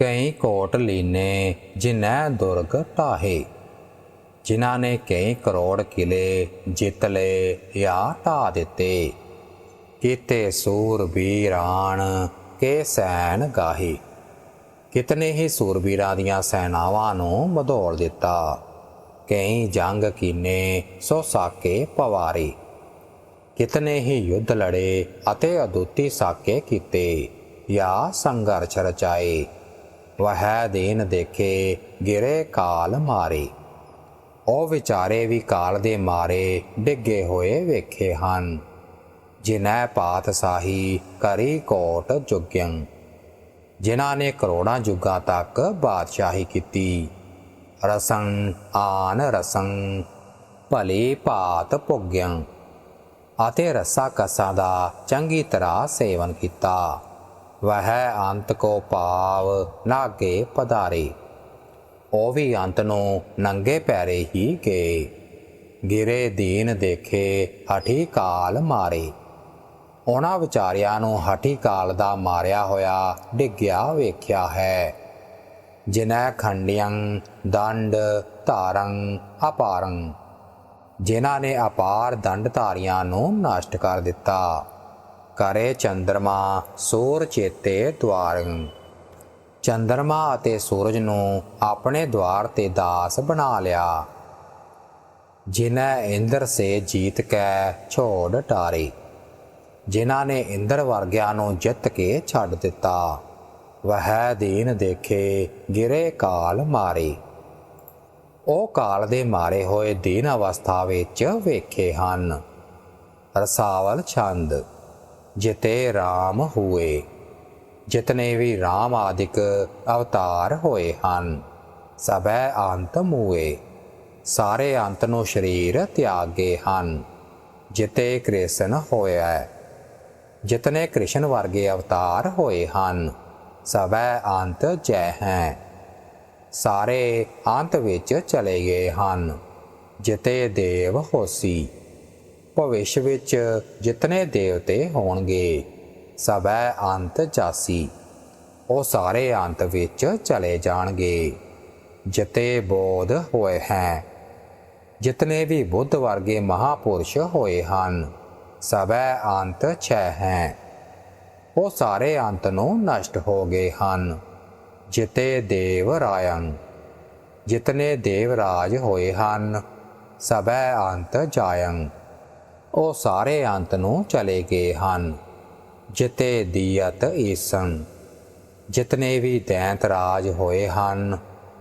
ਕਈ ਕੋਟ ਲੀਨੇ, ਜਿਨੈ ਦੁਰਗ ਟਾਹੇ ਜਿਨ੍ਹਾਂ ਨੇ ਕਈ ਕਰੋੜ ਕਿਲੇ ਜਿੱਤ ਲਏ ਜਾਂ ਢਾ ਦਿੱਤੇ। ਕੀਤੇ ਸੂਰਬੀਰਾਨ ਕੇ ਸੈਨ ਗਾਹੀ। ਕਿਤਨੇ ਹੀ ਸੂਰਬੀਰਾਂ ਦੀਆਂ ਸੈਨਾਵਾਂ ਨੂੰ ਮਧੋੜ ਦਿੱਤਾ। ਕਈ ਜੰਗ ਕੀਨੇ ਸੋ ਸਾਕੇ ਪਵਾਰੀ। ਕਿਤਨੇ ਹੀ ਯੁੱਧ ਲੜੇ ਅਤੇ ਅਦੁੱਤੀ ਸਾਕੇ ਕੀਤੇ ਜਾਂ ਸੰਘਰਸ਼ ਰਚਾਏ। ਵਹ ਦੀਨ ਦੇਖੇ, ਗਿਰੇ ਕਾਲ ਮਾਰੇ। ਉਹ ਵਿਚਾਰੇ ਵੀ ਕਾਲ ਦੇ ਮਾਰੇ, ਡਿੱਗੇ ਹੋਏ ਵੇਖੇ ਹਨ। ਜਿਨੈ ਪਾਤਸ਼ਾਹੀ ਕਰੀ ਕੋਟ ਜੁਗਿਅੰ ਜਿਨ੍ਹਾਂ ਨੇ ਕਰੋੜਾਂ ਯੁੱਗਾਂ ਤੱਕ ਬਾਦਸ਼ਾਹੀ ਕੀਤੀ। ਰਸੰ ਆਨ ਰਸੰ, ਭਲੀ ਭਾਤ ਭੋਗਿਅੰ ਅਤੇ ਰਸਾ ਕਸਾ ਦਾ ਚੰਗੀ ਤਰ੍ਹਾਂ ਸੇਵਨ ਕੀਤਾ। ਵਹਿ ਅੰਤ ਕੋ ਪਾਵ ਨਾਗੇ ਪਧਾਰੇ। ਉਹ ਵੀ ਅੰਤ ਨੂੰ ਨੰਗੇ ਪੈਰੇ ਹੀ ਗਏ ਗਿਰੇ ਦੀਨ ਦੇਖੇ ਹਠੀ ਕਾਲ ਮਾਰੇ। ਉਹਨਾਂ ਵਿਚਾਰਿਆਂ ਨੂੰ ਹਠੀ ਕਾਲ ਦਾ ਮਾਰਿਆ ਹੋਇਆ ਡਿੱਗਿਆ ਵੇਖਿਆ ਹੈ। ਜਿਨੈ ਖੰਡਿਯੰ ਦੰਡ, ਧਾਰੰ, ਅਪਾਰੰ। ਜਿਨ੍ਹਾਂ ਨੇ ਅਪਾਰ ਦੰਡ ਧਾਰੀਆਂ ਨੂੰ ਨਸ਼ਟ ਕਰ ਦਿੱਤਾ। ਕਰੇ ਚੰਦਰਮਾ ਸੂਰ ਚੇਤੇ ਦਵਾਰੰ ਚੰਦਰਮਾ ਅਤੇ ਸੂਰਜ ਨੂੰ ਆਪਣੇ ਦਵਾਰ ਤੇ ਦਾਸ ਬਣਾ ਲਿਆ। ਜਿਨੈ ਇੰਦਰ ਸੇ ਜੀਤ ਕੇ ਛੋੜ ਟਾਰੀ। ਜਿਨ੍ਹਾਂ ਨੇ ਇੰਦਰ ਵਰਗਿਆਂ ਨੂੰ ਜਿੱਤ ਕੇ ਛੱਡ ਦਿੱਤਾ। ਵਹਿ ਦੀਨ ਦੇਖੇ ਗਿਰੇ ਕਾਲ ਮਾਰੇ। ਉਹ ਕਾਲ ਦੇ ਮਾਰੇ ਹੋਏ ਦੀਨ ਅਵਸਥਾ ਵਿੱਚ ਵੇਖੇ ਹਨ। ਰਸਾਵਲ ਛੰਦ। ਜਿਤੇ RAM ਹੋਏ। ਜਿਤਨੇ ਵੀ RAM ਆਦਿਕ ਅਵਤਾਰ ਹੋਏ ਹਨ, ਸਭੈ ਅੰਤ ਮੂਏ। ਸਾਰੇ ਅੰਤ ਨੂੰ ਸਰੀਰ ਤਿਆਗੇ ਹਨ, ਜਿਤੇ ਕ੍ਰਿਸ਼ਨ ਹੋਇਆ ਹੈ। ਜਿਤਨੇ ਕ੍ਰਿਸ਼ਨ ਵਰਗੇ ਅਵਤਾਰ ਹੋਏ ਹਨ, ਸਭੈ ਅੰਤ ਜੈ ਹੈ। ਸਾਰੇ ਅੰਤ ਵਿੱਚ ਚਲੇ ਗਏ ਹਨ, ਜਿਤੇ ਦੇਵ ਹੋਸੀ। ਭਵਿਸ਼ ਵਿੱਚ ਜਿਤਨੇ ਦੇਵਤੇ ਹੋਣਗੇ, ਸਭੈ ਅੰਤ ਚਾਸੀ। ਉਹ ਸਾਰੇ ਅੰਤ ਵਿੱਚ ਚਲੇ ਜਾਣਗੇ। ਜਿਤੇ ਬੋਧ ਹੋਏ ਹੈ, ਜਿਤਨੇ ਵੀ ਬੁੱਧ ਵਰਗੇ ਮਹਾਪੁਰਸ਼ ਹੋਏ ਹਨ, ਸਭੈ ਅੰਤ ਛੈ ਹੈ। ਉਹ ਸਾਰੇ ਅੰਤ ਨੂੰ ਨਸ਼ਟ ਹੋ ਗਏ ਹਨ। ਜਿਤੇ ਦੇਵ ਰਾਇੰ ਜਿਤਨੇ ਦੇਵ ਰਾਜ ਹੋਏ ਹਨ, ਸਭੈ ਅੰਤ ਜਾਇੰ ਉਹ ਸਾਰੇ ਅੰਤ ਨੂੰ ਚਲੇ ਗਏ ਹਨ ਜਿਤੇ ਦੀਅਤ ਈਸੰ ਜਿਤਨੇ ਵੀ ਦੈਂਤ ਰਾਜ ਹੋਏ ਹਨ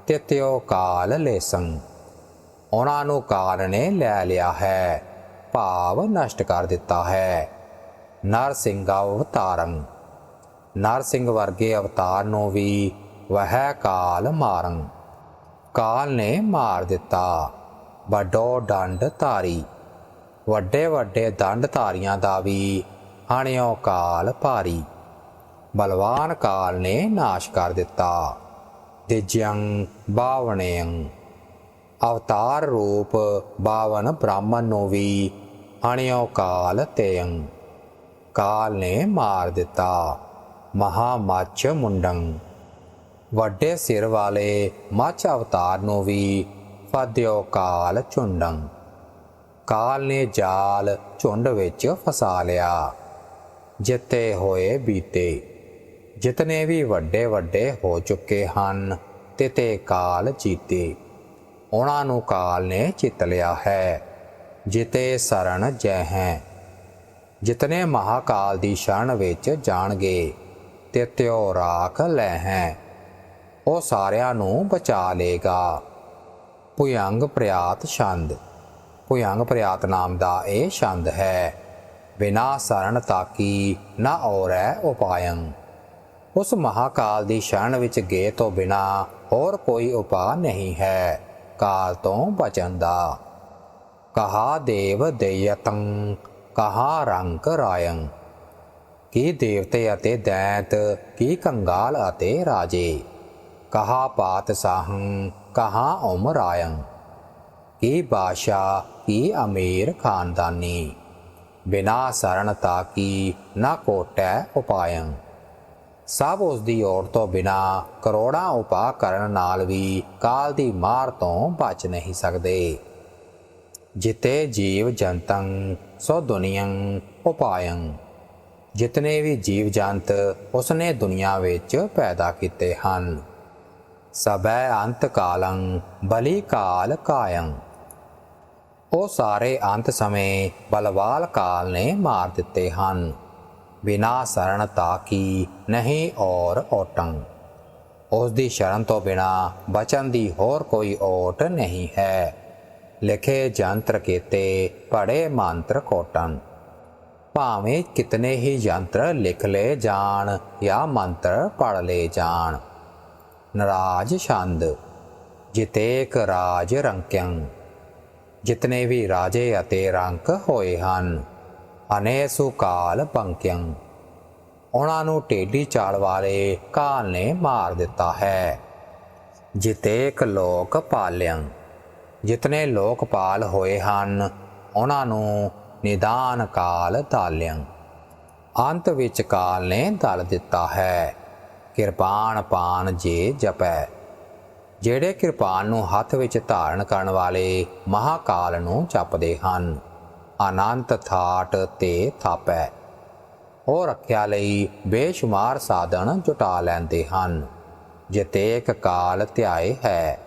ਤਿਤਿਓ ਕਾਲ ਲੇਸੰ ਉਹਨਾਂ ਨੂੰ ਕਾਲ ਨੇ ਲੈ ਲਿਆ ਹੈ, ਭਾਵ ਨਸ਼ਟ ਕਰ ਦਿੱਤਾ ਹੈ। ਨਰ ਸਿੰਘਾ ਅਵਤਾਰੰ ਨਰ ਵਰਗੇ ਅਵਤਾਰ ਨੂੰ ਵੀ ਵਹਿ ਕਾਲ ਮਾਰੰ। ਕਾਲ ਨੇ ਮਾਰ ਦਿੱਤਾ। ਵੱਡੋ ਡੰਡ ਧਾਰੀ। ਵੱਡੇ ਵੱਡੇ ਦੰਡ ਧਾਰੀਆਂ ਦਾ ਵੀ ਹਣਿਓ ਕਾਲ ਭਾਰੀ। ਬਲਵਾਨ ਕਾਲ ਨੇ ਨਾਸ਼ ਕਰ ਦਿੱਤਾ। ਦਿਜਯੰ ਬਾਵਣਯੰ। ਅਵਤਾਰ ਰੂਪ ਬਾਵਨ ਬ੍ਰਾਹਮਣ ਨੂੰ ਵੀ ਹਣਿਓ ਕਾਲ ਤੇਯੰ। ਕਾਲ ਨੇ ਮਾਰ ਦਿੱਤਾ। ਮਹਾ ਮੱਛ ਮੁੰਡੰ। ਵੱਡੇ ਸਿਰ ਵਾਲੇ ਮੱਛ ਅਵਤਾਰ ਨੂੰ ਵੀ ਫਦਿਓ ਕਾਲ ਝੁੰਡੰ ਕਾਲ ਨੇ ਜਾਲ ਝੁੰਡ ਵਿੱਚ ਫਸਾ ਲਿਆ। ਜਿੱਤੇ ਹੋਏ ਬੀਤੇ, ਜਿਤਨੇ ਵੀ ਵੱਡੇ ਵੱਡੇ ਹੋ ਚੁੱਕੇ ਹਨ ਤਿਤੇ ਕਾਲ ਜੀਤੇ ਉਹਨਾਂ ਨੂੰ ਕਾਲ ਨੇ ਚਿੱਤ ਲਿਆ ਹੈ ਜਿਤੇ ਸਰਣ ਜੈ ਹੈ ਜਿਤਨੇ ਮਹਾਕਾਲ ਦੀ ਸ਼ਰਨ ਵਿੱਚ ਜਾਣਗੇ ਤੇ ਤਿਉ ਰਾਖ ਲੈ ਹੈ ਉਹ ਸਾਰਿਆਂ ਨੂੰ ਬਚਾ ਲੇਗਾ ਭੁਯੰਗ ਪ੍ਰਿਆਤ ਛੰਦ। ਭੁਯੰਗ ਪ੍ਰਿਆਤ ਨਾਮ ਦਾ ਇਹ ਛੰਦ ਹੈ। ਬਿਨਾ ਸਰਣ ਤਾਕੀ ਨਾ ਔਰੈ ਉਪਾਇੰ ਉਸ ਮਹਾਕਾਲ ਦੀ ਸ਼ਰਨ ਵਿੱਚ ਗਏ ਤੋਂ ਬਿਨਾ ਹੋਰ ਕੋਈ ਉਪਾਅ ਨਹੀਂ ਹੈ। ਕਾਲ ਤੋਂ ਬਚਣ ਦਾ। ਕਹਾ ਦੇਵ ਦੇਯਤੰ, ਕਹਾ ਰੰਗ ਰਾਇੰ ਕੀ ਦੇਵਤੇ ਅਤੇ ਦੈਂਤ, ਕੀ ਕੰਗਾਲ ਅਤੇ ਰਾਜੇ। ਕਹਾ ਪਾਤਸ਼ਾਹੰ ਕਹਾ ਉਮਰਾਇੰ ਕੀ ਬਾਦਸ਼ਾਹ ਕੀ ਅਮੀਰ ਖਾਨਦਾਨੀ। ਬਿਨਾ ਸਰਣਤਾ ਤਾਕੀ ਨਾ ਕੋਟੈ ਉਪਾਇੰ। ਸਭ ਉਸ ਦੀ ਓਟ ਤੋਂ ਬਿਨਾ ਕਰੋੜਾਂ ਉਪਾਅ ਕਰਨ ਨਾਲ ਵੀ ਕਾਲ ਦੀ ਮਾਰ ਤੋਂ ਬਚ ਨਹੀਂ ਸਕਦੇ। ਜਿਤੇ ਜੀਵ ਜੰਤੰ, ਸੋ ਦੁਨੀਯੰ ਉਪਾਯੰ ਜਿਤਨੇ ਵੀ ਜੀਵ ਜੰਤ ਉਸਨੇ ਦੁਨੀਆ ਵਿੱਚ ਪੈਦਾ ਕੀਤੇ ਹਨ। ਸਬੈ ਅੰਤ ਕਾਲੰ ਬਲੀ ਕਾਲ ਕਾਯੰ ਉਹ ਸਾਰੇ ਅੰਤ ਸਮੇਂ ਬਲਵਾਲ ਕਾਲ ਨੇ ਮਾਰ ਦਿੱਤੇ ਹਨ। ਬਿਨਾ ਸ਼ਰਨ ਤਾਕੀ ਨਹੀਂ ਔਰ ਓਟੰ। ਉਸ ਦੀ ਸ਼ਰਨ ਤੋਂ ਬਿਨਾ ਬਚਨ ਦੀ ਹੋਰ ਕੋਈ ਓਟ ਨਹੀਂ ਹੈ। ਲਿਖੇ ਜੰਤਰ ਕੀਤੇ ਪੜੇ ਮੰਤਰ ਕੋਟਨ। ਭਾਵੇਂ ਕਿਤਨੇ ਹੀ ਯੰਤਰ ਲਿਖ ਲਏ ਜਾਣ ਜਾਂ ਮੰਤਰ ਪੜ ਲਏ ਜਾਣ। ਨਰਾਜ ਛੰਦ। ਜਿਤੇਕ ਰਾਜ ਰੰਕਿਅੰ ਜਿਤਨੇ ਵੀ ਰਾਜੇ ਅਤੇ ਰੰਕ ਹੋਏ ਹਨ, ਅਨੇਸੂ ਕਾਲ ਪੰਕਿਅੰ ਉਹਨਾਂ ਨੂੰ ਟੇਢੀ ਚਾਲ ਵਾਲੇ ਕਾਲ ਨੇ ਮਾਰ ਦਿੱਤਾ ਹੈ। ਜਿਤੇਕ ਲੋਕ ਪਾਲਿਅੰ ਜਿਤਨੇ ਲੋਕ ਪਾਲ ਹੋਏ ਹਨ, ਉਹਨਾਂ ਨੂੰ ਨਿਦਾਨ ਕਾਲ ਤਾਲਿਅੰ ਅੰਤ ਵਿੱਚ ਕਾਲ ਨੇ ਦਲ ਦਿੱਤਾ ਹੈ। ਕਿਰਪਾਨ ਪਾਨ ਜੇ ਜਪੈ। ਜਿਹੜੇ ਕਿਰਪਾਨ ਨੂੰ ਹੱਥ ਵਿੱਚ ਧਾਰਨ ਕਰਨ ਵਾਲੇ ਮਹਾਕਾਲ ਨੂੰ ਜਪਦੇ ਹਨ। ਅਨੰਤ ਥਾਟ ਤੇ ਥਾਪੈ। ਉਹ ਰੱਖਿਆ ਲਈ ਬੇਸ਼ੁਮਾਰ ਸਾਧਨ ਜੁਟਾ ਲੈਂਦੇ ਹਨ। ਜਿਤੇਕ ਕਾਲ ਧਿਆਏ ਹੈ,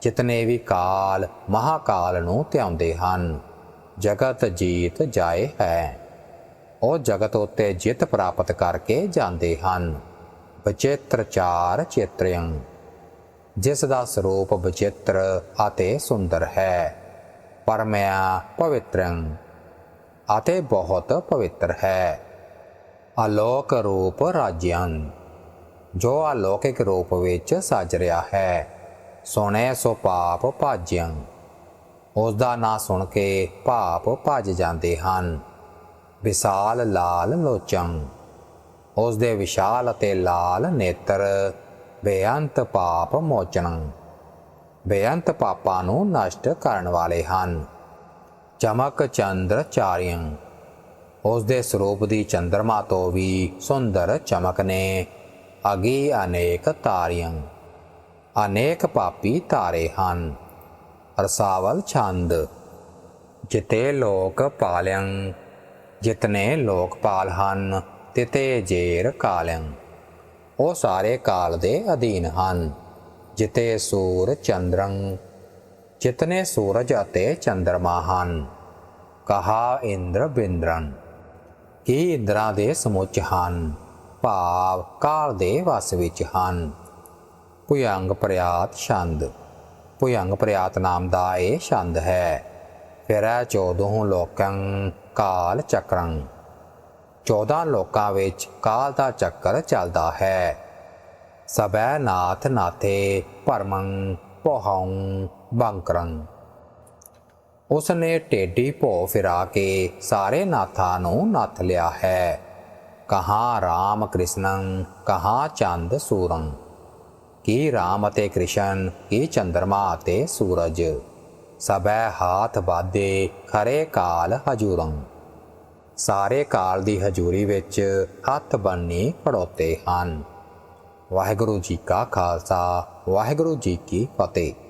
ਜਿਤਨੇ ਵੀ ਕਾਲ ਮਹਾਕਾਲ ਨੂੰ ਧਿਆਉਂਦੇ ਹਨ, ਜਗਤ ਜੀਤ ਜਾਏ ਹੈ। ਉਹ ਜਗਤ ਉਤੇ ਜਿੱਤ ਪ੍ਰਾਪਤ ਕਰਕੇ ਜਾਂਦੇ ਹਨ। ਬਚਿੱਤਰ ਚਾਰ ਚਿਤ੍ਰਯੰ। ਜਿਸ ਦਾ ਸਰੂਪ ਬਚਿੱਤਰ ਅਤੇ ਸੁੰਦਰ ਹੈ। ਪਰਮਿਆ ਪਵਿੱਤਰੰ ਅਤੇ ਬਹੁਤ ਪਵਿੱਤਰ ਹੈ। ਆਲੋਕ ਰੂਪ ਰਾਜਿਅੰ ਜੋ ਆਲੋਕਿਕ ਰੂਪ ਵਿੱਚ ਸਜ ਰਿਹਾ ਹੈ। ਸੁਣੇ ਸੋ ਪਾਪ ਭਾਜਿਅੰ ਉਸ ਦਾ ਨਾਂ ਸੁਣ ਕੇ ਪਾਪ ਭੱਜ ਜਾਂਦੇ ਹਨ। ਵਿਸ਼ਾਲ ਲਾਲ ਲੋਚੰ, ਉਸ ਦੇ ਵਿਸ਼ਾਲ ਅਤੇ ਲਾਲ ਨੇਤਰ ਬੇਅੰਤ ਪਾਪ ਮੋਚਨੰ ਬੇਅੰਤ ਪਾਪਾਂ ਨੂੰ ਨਸ਼ਟ ਕਰਨ ਵਾਲੇ ਹਨ। ਚਮਕ ਚੰਦਰ ਚਾਰਿਯੰ ਉਸ ਦੇ ਸਰੂਪ ਦੀ ਚੰਦਰਮਾ ਤੋਂ ਵੀ ਸੁੰਦਰ ਚਮਕ ਨੇ। ਅਗੀ ਅਨੇਕ ਤਾਰਿਯੰ ਅਨੇਕ ਪਾਪੀ ਤਾਰੇ ਹਨ। ਰਸਾਵਲ ਛੰਦ। ਜਿਤੇ ਲੋਕ ਪਾਲਿਅੰ। ਜਿਤਨੇ ਲੋਕ ਪਾਲ ਹਨ, ਤਿਤੇ ਜੇਰ ਕਾਲਿਅੰ। ਉਹ ਸਾਰੇ ਕਾਲ ਦੇ ਅਧੀਨ ਹਨ। ਜਿਤੇ ਸੂਰ ਚੰਦਰੰ, ਜਿਤਨੇ ਸੂਰਜ ਅਤੇ ਚੰਦਰਮਾ ਹਨ। ਕਹਾ ਇੰਦਰ ਬਿੰਦਰਨ ਇਹ ਇੰਦਰਾਂ ਦੇ ਸਮੁੱਚ ਹਨ? ਭਾਵ ਕਾਲ ਦੇ ਵਸ ਵਿੱਚ ਹਨ। ਭੁਯੰਗ ਪ੍ਰਿਆਤ ਛੰਦ। ਭੁਯੰਗ ਪ੍ਰਿਆਤ ਨਾਮ ਦਾ ਇਹ ਛੰਦ ਹੈ। ਫਿਰੈ ਚੌਦਹੁ ਲੋਕੰ ਕਾਲ ਚੱਕਰੰ। 14 ਲੋਕਾਂ ਵਿੱਚ ਕਾਲ ਦਾ ਚੱਕਰ ਚੱਲਦਾ ਹੈ। ਸਬੈ ਨਾਥ ਨਾਥੇ ਪਰਮੰ ਪੋਹੰ ਬੰਕਰੰ। ਉਸਨੇ ਟੇਢੀ ਭੋ ਫਿਰਾ ਕੇ ਸਾਰੇ ਨਾਥਾਂ ਨੂੰ ਨੱਥ ਲਿਆ ਹੈ। ਕਹਾਂ ਰਾਮ ਕ੍ਰਿਸ਼ਨੰ, ਕਹਾਂ ਚੰਦ ਸੂਰੰ। ਕੀ ਰਾਮ ਅਤੇ ਕ੍ਰਿਸ਼ਨ, ਕੀ ਚੰਦਰਮਾ ਅਤੇ ਸੂਰਜ। ਸਭੈ ਹਾਥ ਬਾਦੇ ਖਰੇ ਕਾਲ ਹਜੂਰੰ। ਸਾਰੇ ਕਾਲ ਦੀ ਹਜ਼ੂਰੀ ਵਿੱਚ ਹੱਥ ਬੰਨੀ ਖੜੋਤੇ ਹਨ। ਵਾਹਿਗੁਰੂ ਜੀ ਕਾ ਖਾਲਸਾ, ਵਾਹਿਗੁਰੂ ਜੀ ਕੀ ਫਤਿਹ।